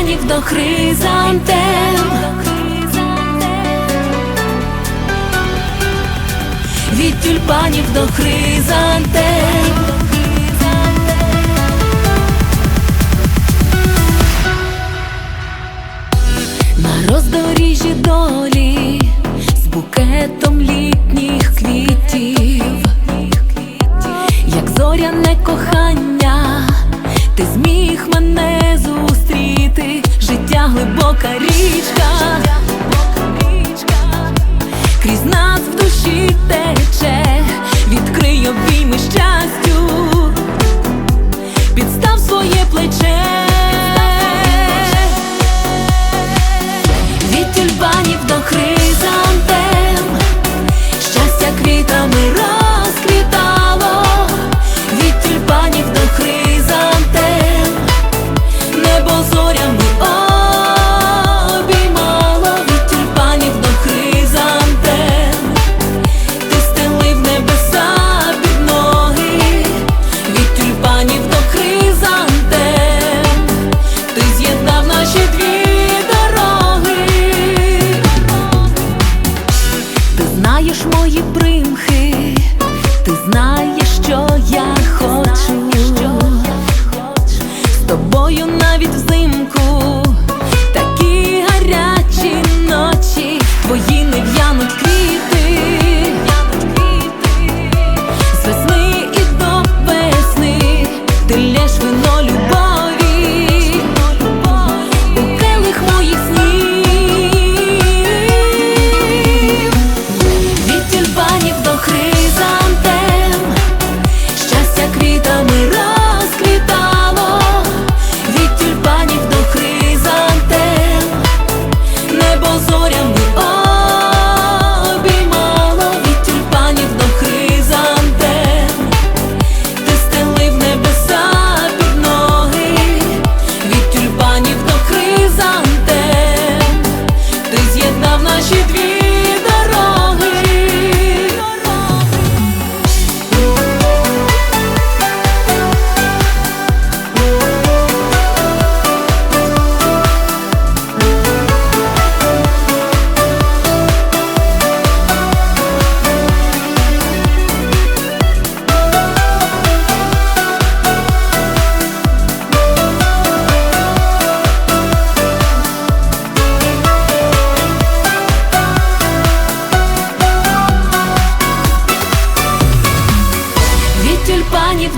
тюльпанів до хризантем від тюльпанів до хризантем На роздоріжжі долі з букетом літніх квітів, як зоряне кохання, ти зміг мене глибока річка.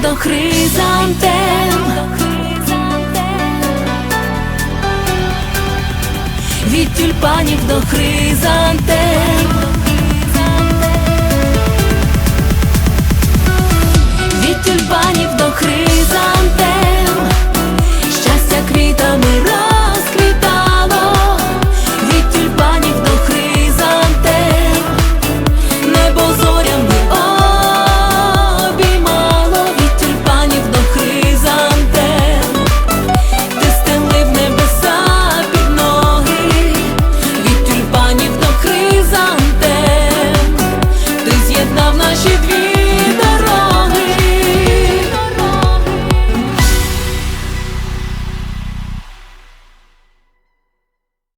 до хризантем від тюльпанів до хризантем від тюльпанів.